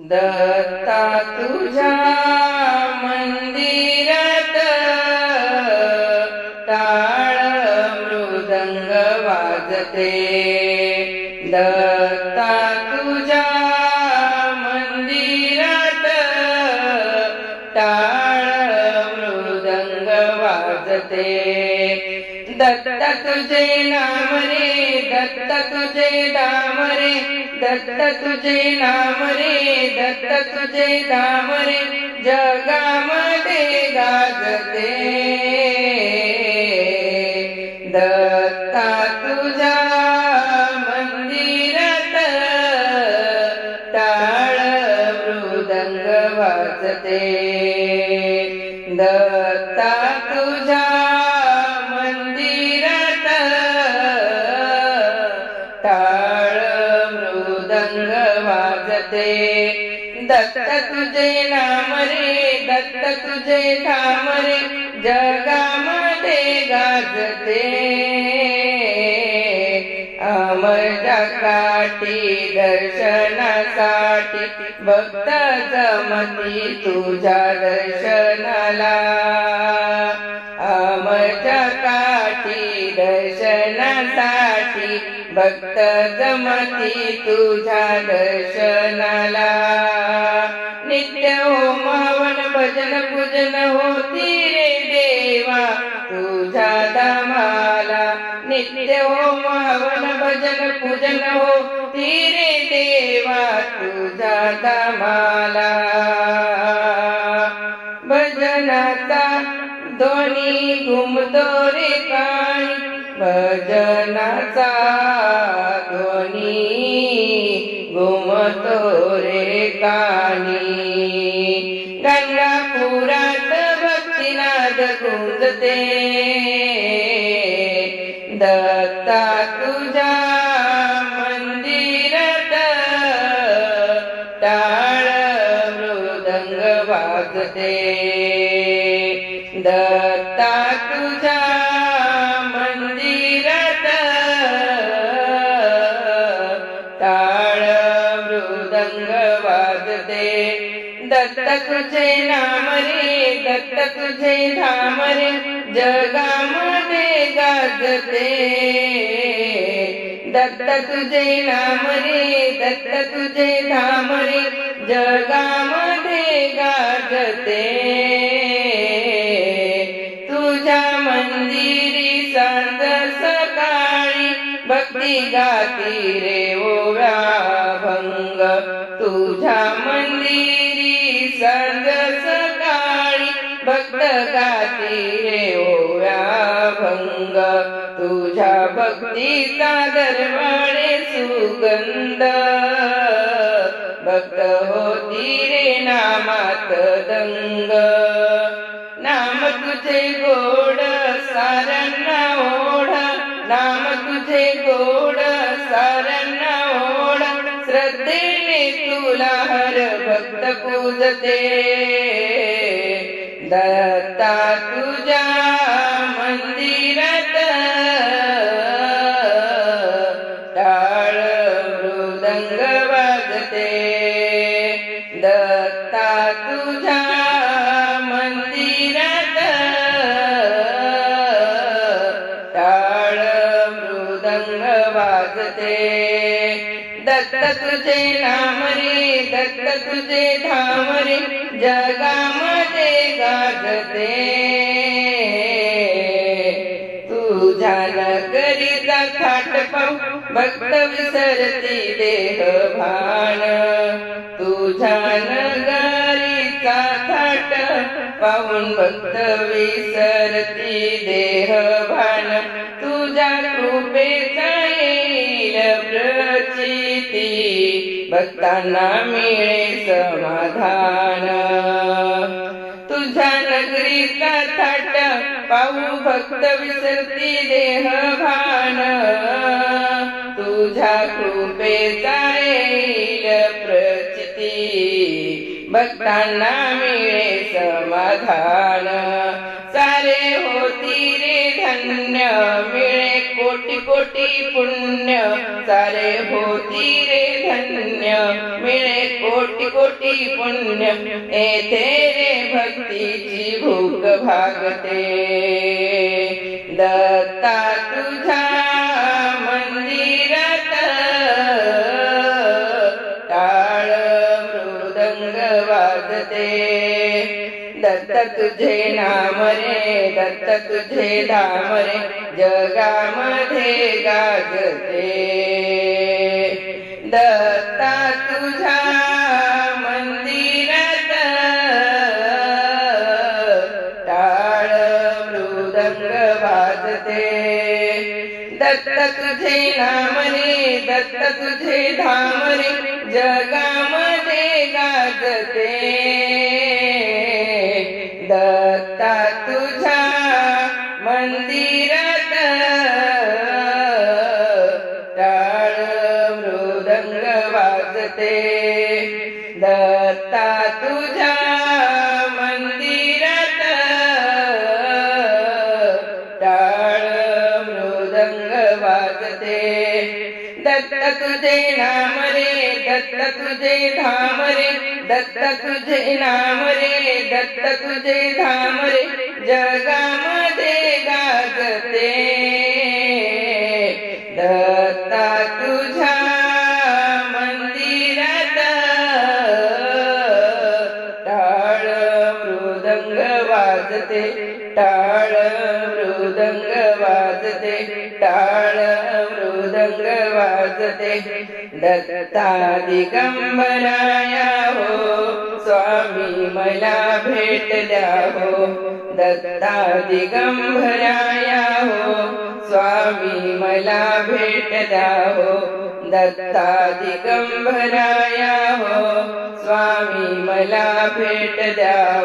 दत्ता तुझ्या मंदिरात टाळ मृदंग वाजते. दत्ता तुझ्या मंदिरात टाळ मृदंग वाजते. दत्त तुझे नाम रे दत्त तुझे दत्त तुझे नाम रे दत्त तुझे नाम रे जगामध्ये गाजते. दत्ता तुझा वाजते दत्त तुझे नाम रे दत्त तुझे धाम रे जगामध्ये गाजते। अमजा दर्शनासाठी भक्त जमती तुझ्या दर्शनाला। अमजा काठी दर्शनासाठी भक्त जमती तुझ्या दर्शनाला. नित्य हो मावन भजन पूजन होती रे देवा तुझ्या धामाला. नित्य हो मावन भजन पूजन होती रे देवा तुझ्या धामाला. भजनाचा ध्वनी घुमतो रे काय भजनाचा घुमतो रे कानी. गंगापुरात भक्तिनाद कुंजते. दत्ता तुझ्या मंदिरात टाळ मृदंग वाजते. दत्ता दत्त तुझे नाम रे दत्त तुझे धाम रे जगामध्ये गाजते. दत्त तुझे नाम रे दत्त तुझे धाम रे जगामध्ये गाजते. तुझ्या मंदिरी सांज सकाळी भक्ती गाती रे ओव्या भंग. तुझ्या मंदिरी भक्त गाती भंग. तुझ्या भक्तीचा दरवाळे सुगंध. भक्त होती रे नामात दंग. नाम तुझे गोड साऱ्यांना ओढ. नाम तुझे गोड साऱ्यांना ओढ. श्रद्धेने तुला हर भक्त पूजते. दत्ता तुझ्या मंदिरा दत्त तुझे नाम दत्त तुझे धाम रे जगामध्ये गाजते. तुझ्या नगरीचा थाट पाहू भक्त विसरती देह भान. तुझ्या नगरीचा थाट पाहून भक्त विसरती देह भान. तुझ्या कृपेचा भक्तांना मिळे समाधान. तुझ्या नगरीचा थाट पाहू भक्त विसरती देह भान. तुझ्या कृपेचा येईल प्रचिती. भक्तांना मिळे समाधान. सारे होती रे धन्य कोटी कोटी पुण्य सारे होती रे धन्य मिळे कोटी कोटी कोटी पुण्य येथे रे भक्तीची भूक भागते. दत्ता रे. दत्त तुझे नाम रे दत्त तुझे धाम रे. जगामध्ये गाजते. दत्ता तुझा मंदिरात टाळ मृदंग वाजते. दत्त तुझे नाम रे दत्त तुझे धाम रे. जगामध्ये गाजते. वाजते दत्ता तुझ्या मंदिरात टाळ मृदंग वाजते. दत्त तुझे नाम रे दत्त तुझे धाम रे दत्त तुझे नाम रे दत्त तुझे धाम रे जगामध्ये गाजते. वाजते टाळ मृदंग वाजते. दत्ता दिगंबराया हो स्वामी मला भेट द्या हो दत्ता दिगंबराया हो स्वामी मला भेट द्या हो दत्ता दिगंबराया हो स्वामी मला भेट द्या